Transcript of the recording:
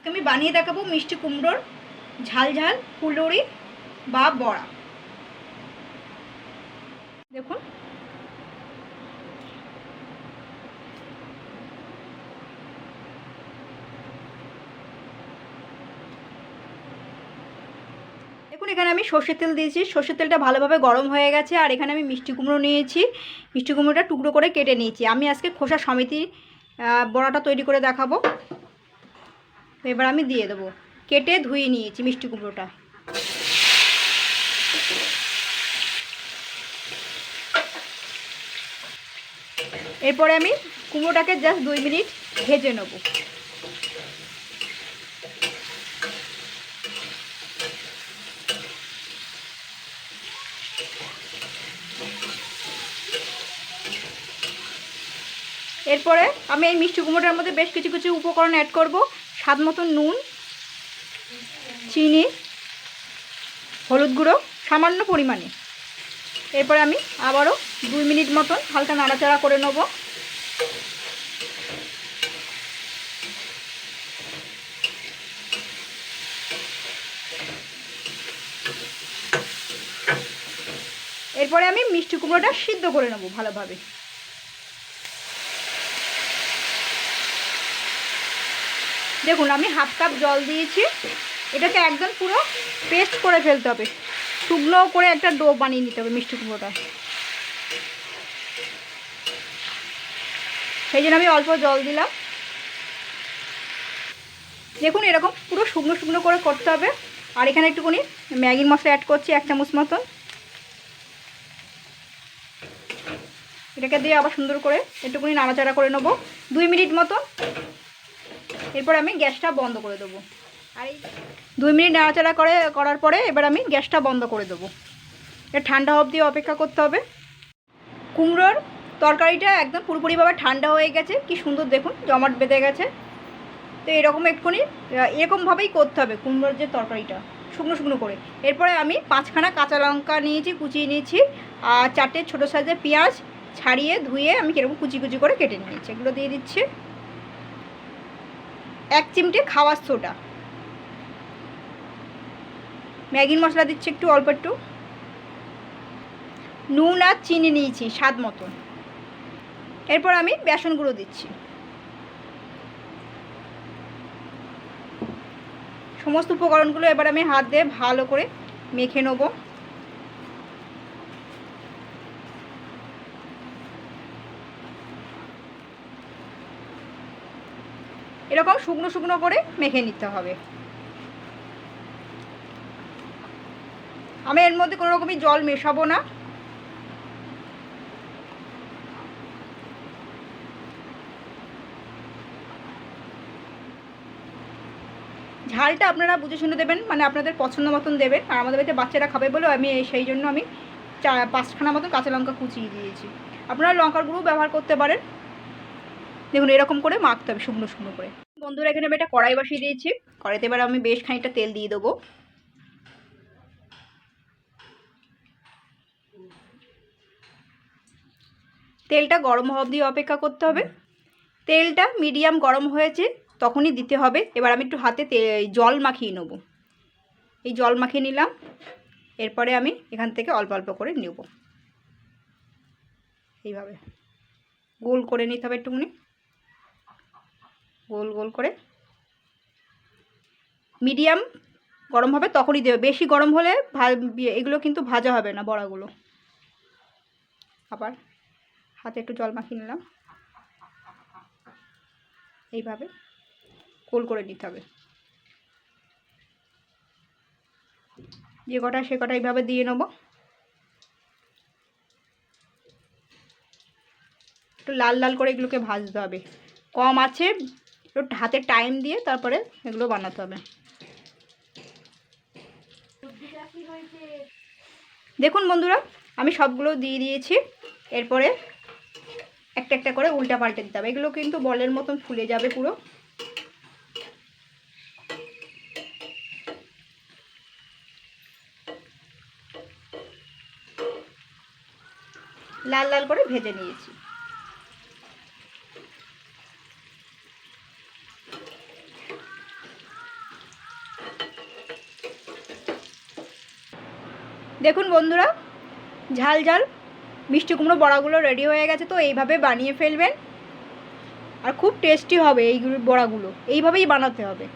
আজকে আমি বানিয়ে দেখাবো মিষ্টি কুমড়োর ঝাল ঝাল বা বড়া। দেখুন। দেখুন, এখানে আমি সর্ষের তেল দিয়েছি। সর্ষের তেলটা ভালোভাবে গরম হয়ে গেছে আর এখানে আমি মিষ্টি কুমড়ো নিয়েছি। মিষ্টি কুমড়োটা টুকরো করে কেটে নিয়েছি। আমি আজকে খোসা সমিতি বড়াটা তৈরি করে দেখাবো। এবার আমি দিয়ে দেবো। কেটে ধুয়ে নিয়েছি মিষ্টি কুমড়োটা। এরপরে আমি কুমড়োটাকে জাস্ট দুই মিনিট ভেজে নেব। এরপরে আমি এই মিষ্টি কুমড়োটার মধ্যে বেশ কিছু কিছু উপকরণ অ্যাড করব। স্বাদ মতন নুন, চিনি, হলুদ গুঁড়ো, সামান্য পরিমাণে। এরপরে আমি আবারও দুই মিনিট মতন হালকা নাড়াচাড়া করে নেব। এরপরে আমি মিষ্টি কুমড়োটা সিদ্ধ করে নেব ভালোভাবে। দেখুন, আমি হাফ কাপ জল দিয়েছি। এটাকে একদম পুরো পেস্ট করে ফেলতে হবে। শুকনো করে একটা ডো বানিয়ে নিতে হবে মিষ্টি কুমড়োটা। সেই জন্য আমি অল্প জল দিলাম। দেখুন, এরকম পুরো শুকনো শুকনো করে করতে হবে। আর এখানে একটুখানি ম্যাগির মশলা অ্যাড করছি, এক চামচ মতন। এটাকে দিয়ে আবার সুন্দর করে একটুখানি নাড়াচাড়া করে নেব। দুই মিনিট মতো এরপর আমি গ্যাসটা বন্ধ করে দেবো। আর এই দুই মিনিট নাড়াচাড়া করে, করার পরে এবার আমি গ্যাসটা বন্ধ করে দেবো। এটা ঠান্ডা অবধি অপেক্ষা করতে হবে। কুমড়োর তরকারিটা একদম পুরোপুরিভাবে ঠান্ডা হয়ে গেছে। কি সুন্দর দেখুন, জমাট বেঁধে গেছে। তো এরকম একটুখানি এরকমভাবেই করতে হবে কুমড়োর যে তরকারিটা, শুকনো শুকনো করে। এরপরে আমি পাঁচখানা কাঁচা লঙ্কা নিয়েছি, কুচিয়ে নিয়েছি, আর চারটে ছোটো সাইজের পেঁয়াজ ছাড়িয়ে ধুয়ে আমি কীরকম কুচি কুচি করে কেটে নিয়েছি। এগুলো দিয়ে দিচ্ছি। এক চিমটে খাওয়ার সোডা। ম্যাগির মশলা দিচ্ছি একটু, অল্প একটু। নুন আর চিনি নিয়েছি স্বাদ মতন এরপর আমি বেসন গুঁড়ো দিচ্ছি। সমস্ত উপকরণগুলো এবার আমি হাত দিয়ে ভালো করে মেখে নেব। এরকম শুকনো শুকনো করে মেখে নিতে হবে। আমি এর মধ্যে কোনো রকমই জল মেশাবো না। ঝালটা আপনারা বুঝে শুনে দেবেন মানে আপনাদের পছন্দ মতন দেবেন। আর আমাদের বাড়িতে বাচ্চারা খাবে বলে আমি সেই জন্য আমি চা পাঁচখানা মতন কাঁচা লঙ্কা কুচিয়ে দিয়েছি। আপনারা লঙ্কার গুঁড়ো ব্যবহার করতে পারেন। দেখুন, এরকম করে মাখতে হবে, শুকনো শুকনো করে। বন্ধুরা, এখানে আমি একটা কড়াই বসিয়ে দিয়েছি। কড়াইতে এবার আমি বেশ খানিকটা তেল দিয়ে দেবো। তেলটা গরম হওয়া অবধি অপেক্ষা করতে হবে। তেলটা মিডিয়াম গরম হয়েছে, তখনই দিতে হবে। এবার আমি একটু হাতে জল মাখিয়ে নেব। এই জল মাখিয়ে নিলাম। এরপরে আমি এখান থেকে অল্প অল্প করে নেব। এইভাবে। গোল করে নিতে হবে একটুখানি। গোল গোল করে। মিডিয়াম গরম হবে তখনই দেবে। বেশি গরম হলে এগুলো কিন্তু ভাজা হবে না বড়াগুলো। আবার হাতে একটু জল মাখিয়ে নিলাম। এইভাবে গোল করে নিতে হবে। যে কটা সে কটা এইভাবে দিয়ে নেব। একটু লাল লাল করে এগুলোকে ভাজতে হবে। কম আছে একটু হাতে টাইম দিয়ে তারপরে এগুলো বানাতে হবে। দেখুন বন্ধুরা, আমি সবগুলো দিয়ে দিয়েছি। এরপরে একটা একটা করে উল্টা পাল্টে দিতে হবে। এগুলো কিন্তু বলের মতন ফুলে যাবে পুরো। লাল লাল করে ভেজে নিয়েছি। দেখুন বন্ধুরা, ঝাল ঝাল, মিষ্টি কুমড়ো বড়াগুলো রেডি হয়ে গেছে তো, এইভাবে বানিয়ে ফেলবেন। আর খুব টেস্টি হবে এই বড়াগুলো, এইভাবেই বানাতে হবে।